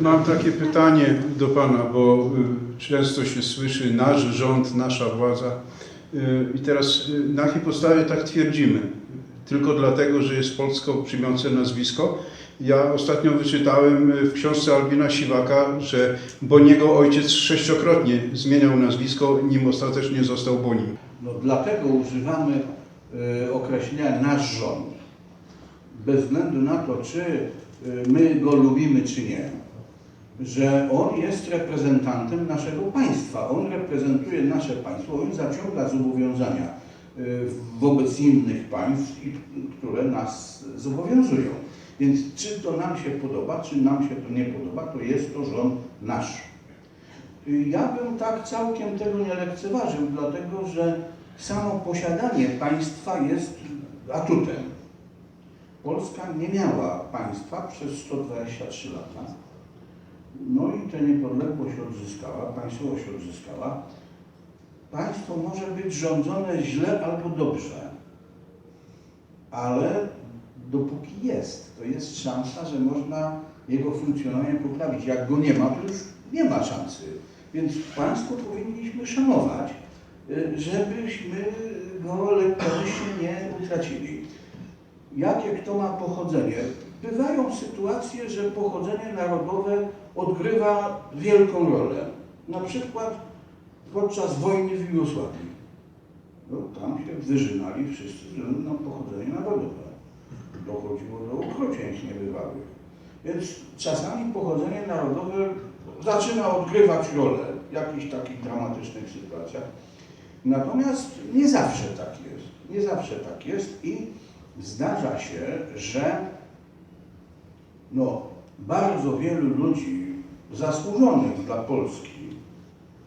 Mam takie pytanie do Pana, bo y, często się słyszy nasz rząd, nasza władza. Y, I teraz y, na jakiej podstawie tak twierdzimy? Tylko dlatego, że jest polsko przyjmujące nazwisko? Ja ostatnio wyczytałem w książce Albina Siwaka, że Boniego ojciec sześciokrotnie zmieniał nazwisko, nim ostatecznie został Bonim. No, dlatego używamy określenia nasz rząd. Bez względu na to, czy my go lubimy, czy nie. Że on jest reprezentantem naszego państwa. On reprezentuje nasze państwo, on zaciąga zobowiązania y, wobec innych państw, które nas zobowiązują. Więc czy to nam się podoba, czy nam się to nie podoba, to jest to rząd nasz. Ja bym tak całkiem tego nie lekceważył, dlatego że samo posiadanie państwa jest atutem. Polska nie miała państwa przez 123 lata. No i tę niepodległość odzyskała, państwowość odzyskała. Państwo może być rządzone źle albo dobrze, ale dopóki jest, to jest szansa, że można jego funkcjonowanie poprawić. Jak go nie ma, to już nie ma szansy. Więc państwo powinniśmy szanować, y, żebyśmy go lekkorycznie nie utracili. Jakie kto ma pochodzenie? Bywają sytuacje, że pochodzenie narodowe odgrywa wielką rolę. Na przykład podczas wojny w Jugosławii. No, tam się wyżynali wszyscy ze względu na pochodzenie narodowe. Dochodziło do okrucieństw niebywałych. Więc czasami pochodzenie narodowe zaczyna odgrywać rolę w jakichś takich dramatycznych sytuacjach. Natomiast nie zawsze tak jest. Nie zawsze tak jest i zdarza się, że no, bardzo wielu ludzi zasłużonych dla Polski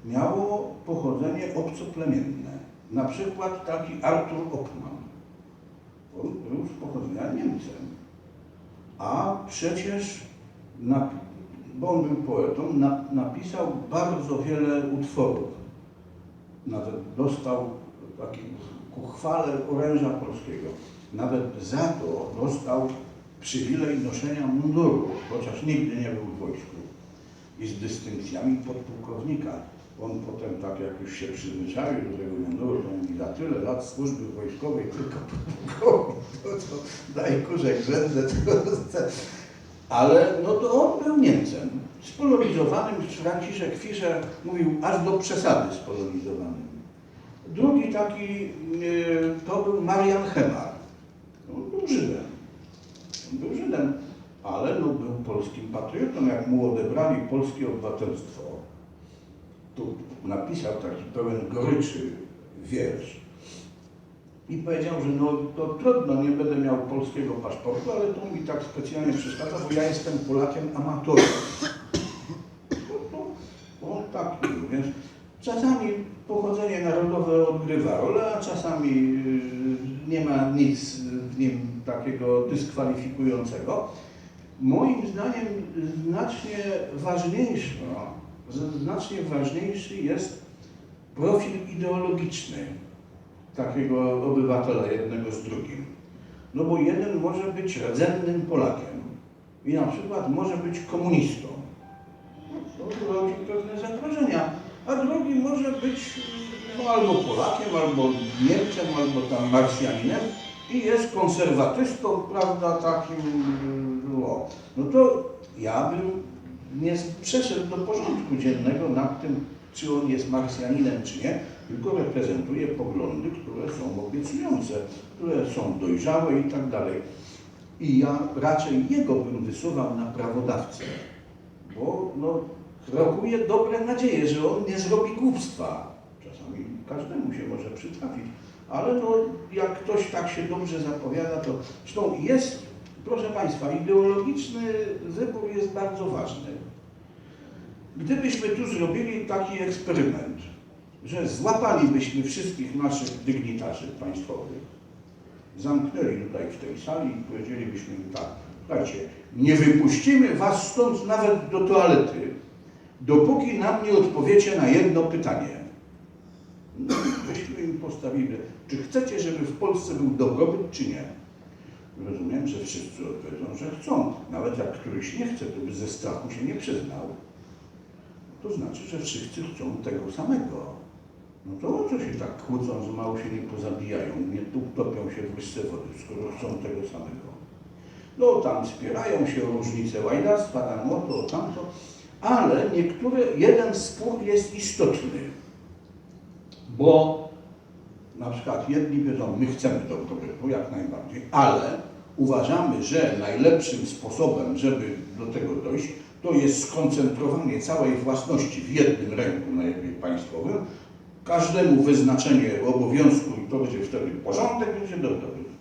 miało pochodzenie obcoplemienne. Na przykład taki Artur Ockman. On był z pochodzenia Niemcem. A przecież, bo on był poetą, na, napisał bardzo wiele utworów. Nawet dostał taki ku chwale oręża polskiego. Nawet za to dostał przywilej noszenia munduru, chociaż nigdy nie był w wojsku. I z dystynkcjami podpułkownika. On potem, tak jak już się przyzwyczaił do tego munduru, to mówi, za tyle lat służby wojskowej tylko podpułkownik, to, to daj kurze grzędę. Ale no to on był Niemcem, spolonizowanym, Franciszek Fischer mówił aż do przesady spolonizowanym. Drugi taki y, to był Marian Hemar. Był Żydem. Był Żydem, ale no, był polskim patriotą. Jak mu odebrali polskie obywatelstwo, to napisał taki pełen goryczy wiersz. I powiedział, że no to trudno, nie będę miał polskiego paszportu, ale to mi tak specjalnie przeszkadza, bo ja jestem Polakiem amatorem. No on tak mówił, więc czasami pochodzenie narodowe odgrywa rolę, a czasami y, nie ma nic w nim takiego dyskwalifikującego. Moim zdaniem znacznie ważniejszy, znacznie ważniejszy jest profil ideologiczny takiego obywatela jednego z drugim. No bo jeden może być rdzennym Polakiem i na przykład może być komunistą. To rodzi pewne zagrożenia. A drugi może być no, albo Polakiem, albo Niemcem, albo tam Marsjaninem i jest konserwatystą, prawda, takim, no, no to ja bym nie przeszedł do porządku dziennego nad tym, czy on jest Marsjaninem, czy nie, tylko reprezentuje poglądy, które są obiecujące, które są dojrzałe i tak dalej. I ja raczej jego bym wysuwał na prawodawcę, bo no, rokuje dobre nadzieje, że on nie zrobi głupstwa. Czasami każdemu się może przytrafić, ale no, jak ktoś tak się dobrze zapowiada, to zresztą jest, proszę Państwa, ideologiczny wybór jest bardzo ważny. Gdybyśmy tu zrobili taki eksperyment, że złapalibyśmy wszystkich naszych dygnitarzy państwowych, zamknęli tutaj w tej sali i powiedzielibyśmy im tak, słuchajcie, nie wypuścimy was stąd nawet do toalety, dopóki nam nie odpowiecie na jedno pytanie. Im postawili, czy chcecie, żeby w Polsce był dobrobyt, czy nie? rozumiem, że wszyscy odpowiedzą, że chcą. Nawet jak któryś nie chce, to by ze strachu się nie przyznał. To znaczy, że wszyscy chcą tego samego. No to co się tak kłócą, że mało się nie pozabijają, nie utopią się w łyżce wody, skoro chcą tego samego. No tam spierają się o różnice łajdactwa, tam o to, o tamto, ale niektóre, jeden spór jest istotny, bo na przykład jedni powiedzą, my chcemy dobrobytu jak najbardziej, ale uważamy, że najlepszym sposobem, żeby do tego dojść, to jest skoncentrowanie całej własności w jednym ręku, najlepiej państwowym, każdemu wyznaczenie obowiązku i to będzie wtedy porządek, będzie dobrobyt.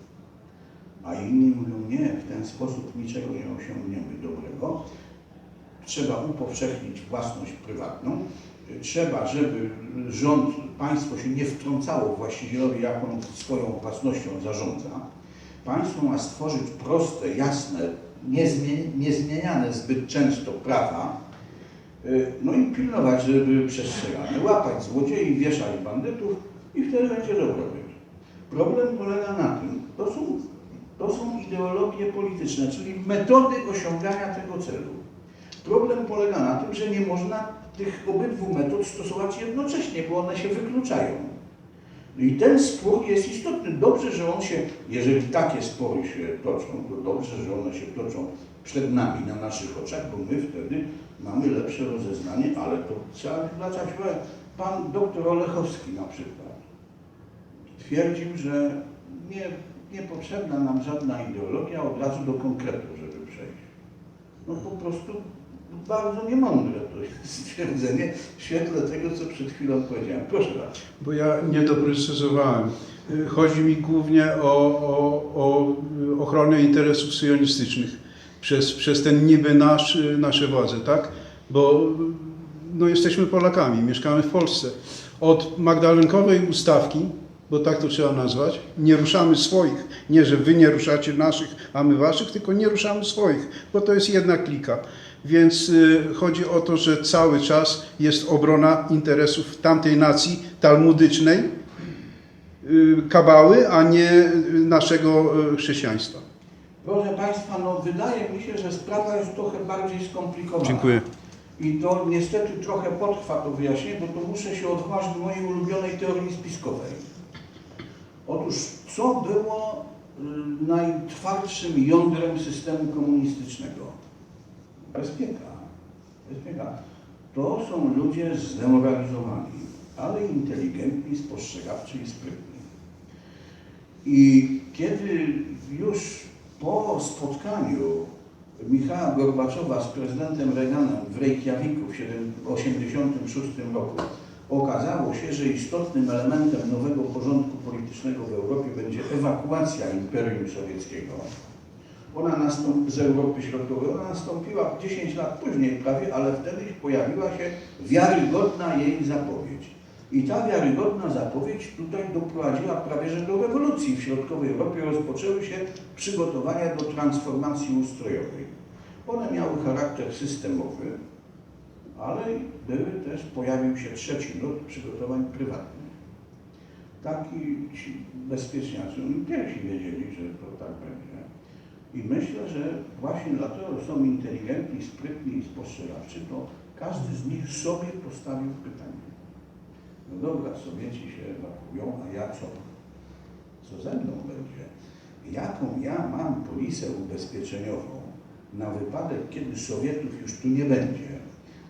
A inni mówią, nie, w ten sposób niczego nie osiągniemy dobrego. Trzeba upowszechnić własność prywatną. Trzeba, żeby rząd, państwo się nie wtrącało właścicielowi, jak on swoją własnością zarządza. Państwo ma stworzyć proste, jasne, niezmie- niezmieniane zbyt często prawa, y, no i pilnować, żeby przestrzegane. Łapać złodziei, wieszać bandytów i wtedy będzie dobrobyt. Problem polega na tym, to są, to są ideologie polityczne, czyli metody osiągania tego celu. Problem polega na tym, że nie można tych obydwu metod stosować jednocześnie, bo one się wykluczają. No I ten spór jest istotny. Dobrze, że on się, jeżeli takie spory się toczą, to dobrze, że one się toczą przed nami, na naszych oczach, bo my wtedy mamy lepsze rozeznanie, ale to trzeba wyznaczać. Pan doktor Olechowski na przykład twierdził, że nie, niepotrzebna nam żadna ideologia, od razu do konkretu, żeby przejść. No po prostu bardzo niemądre to jest stwierdzenie w świetle tego, co przed chwilą powiedziałem. Proszę bardzo. Bo ja nie doprecyzowałem. Y, Chodzi mi głównie o, o, o ochronę interesów syjonistycznych przez, przez ten niby nasz, nasze władze, tak? Bo no, jesteśmy Polakami, mieszkamy w Polsce. Od Magdalenkowej ustawki, bo tak to trzeba nazwać, nie ruszamy swoich. Nie, że wy nie ruszacie naszych, a my waszych, tylko nie ruszamy swoich, bo to jest jedna klika. Więc y, chodzi o to, że cały czas jest obrona interesów tamtej nacji talmudycznej, y, kabały, a nie y, naszego chrześcijaństwa. Proszę Państwa, no wydaje mi się, że sprawa jest trochę bardziej skomplikowana. Dziękuję. I to niestety trochę potrwa to wyjaśnienie, bo to muszę się odwołać do mojej ulubionej teorii spiskowej. Otóż, co było najtwardszym jądrem systemu komunistycznego? Bezpieka. Bezpieka. To są ludzie zdemoralizowani, ale inteligentni, spostrzegawczy i sprytni. I kiedy już po spotkaniu Michała Gorbaczowa z prezydentem Reaganem w Reykjaviku w 1986 roku okazało się, że istotnym elementem nowego porządku politycznego w Europie będzie ewakuacja Imperium Sowieckiego. Ona z Europy Środkowej, ona nastąpiła 10 lat później prawie, ale wtedy pojawiła się wiarygodna jej zapowiedź. I ta wiarygodna zapowiedź tutaj doprowadziła prawie że do rewolucji w środkowej Europie. Rozpoczęły się przygotowania do transformacji ustrojowej. One miały charakter systemowy, ale były też, pojawił się trzeci nurt przygotowań prywatnych. Taki ci bezpieczniacy, oni pierwsi wiedzieli, że to tak będzie. I myślę, że właśnie dlatego są inteligentni, sprytni i spostrzegawczy, to każdy z nich sobie postawił pytanie. No dobra, Sowieci się ewakuują, a ja co? Co ze mną będzie? Jaką ja mam polisę ubezpieczeniową na wypadek, kiedy Sowietów już tu nie będzie,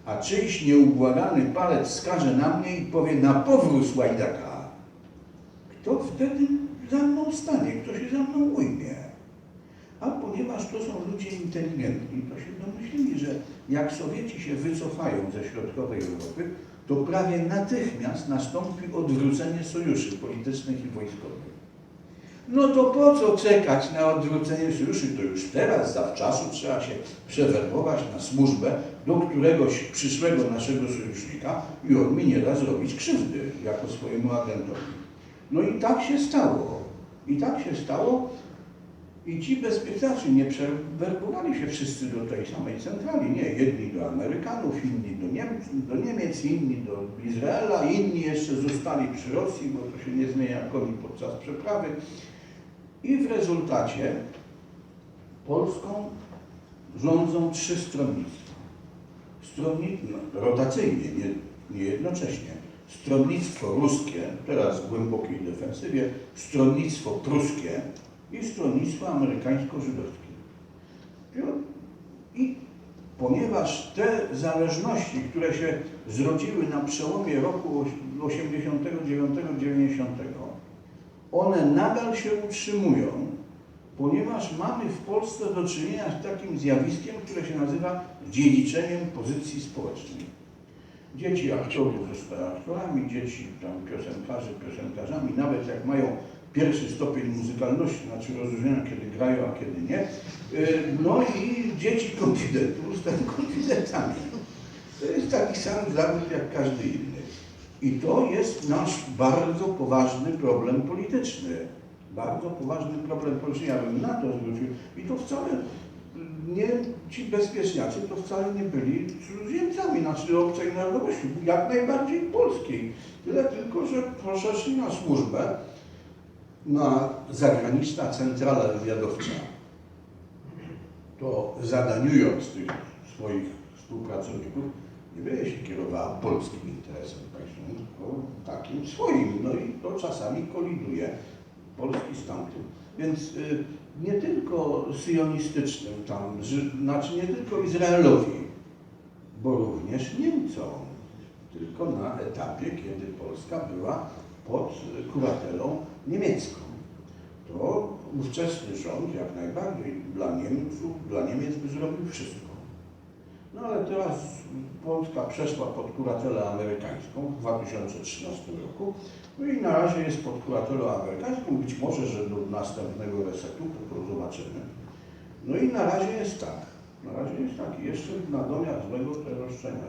a czyjś nieubłagany palec wskaże na mnie i powie na powrót łajdaka? Kto wtedy za mną stanie? Kto się za mną ujmie? A ponieważ to są ludzie inteligentni, to się domyślili, że jak Sowieci się wycofają ze środkowej Europy, to prawie natychmiast nastąpi odwrócenie sojuszy politycznych i wojskowych. No to po co czekać na odwrócenie sojuszy? To już teraz, zawczasu trzeba się przewerbować na służbę do któregoś przyszłego naszego sojusznika i on mi nie da zrobić krzywdy jako swojemu agentowi. No i tak się stało. I tak się stało. I ci bezpieczaczy nie przewerbowali się wszyscy do tej samej centrali. Nie, jedni do Amerykanów, inni do Niemiec, do Niemiec inni do Izraela, inni jeszcze zostali przy Rosji, bo to się nie zmienia koni podczas przeprawy. I w rezultacie Polską rządzą trzy stronnictwa. Stronni, no, rotacyjnie, nie, nie jednocześnie. Stronnictwo ruskie, teraz w głębokiej defensywie, stronnictwo pruskie i stronnictwo amerykańsko-żydowskie. I ponieważ te zależności, które się zrodziły na przełomie roku 89-90, one nadal się utrzymują, ponieważ mamy w Polsce do czynienia z takim zjawiskiem, które się nazywa dziedziczeniem pozycji społecznej. Dzieci aktorów zostają dzieci tam piosenkarzy piosenkarzami, nawet jak mają pierwszy stopień muzykalności, znaczy rozróżniają kiedy grają, a kiedy nie. Y, No i dzieci konfidentów stają konfidentami. To jest taki sam zawód jak każdy inny. I to jest nasz bardzo poważny problem polityczny. Bardzo poważny problem polityczny. Ja bym na to zwrócił. I to wcale nie, ci bezpieczniacy to wcale nie byli cudzoziemcami, znaczy obcej narodowości, jak najbardziej polskiej. Tyle tylko, że poszli na służbę na zagraniczna centrala wywiadowcza, to zadaniując tych swoich współpracowników, nie będzie się kierowała polskim interesem państwowym, tylko takim swoim. No i to czasami koliduje Polski tamtym. Więc y, nie tylko syjonistycznym tam, znaczy nie tylko Izraelowi, bo również Niemcom, tylko na etapie, kiedy Polska była pod kuratelą niemiecką. To ówczesny rząd jak najbardziej dla Niemców, dla Niemiec by zrobił wszystko. No ale teraz Polska przeszła pod kuratelę amerykańską w 2013 roku, no i na razie jest pod kuratelą amerykańską, być może, że do następnego resetu, to, zobaczymy. No i na razie jest tak, na razie jest tak, I jeszcze na domiar złego te roszczenia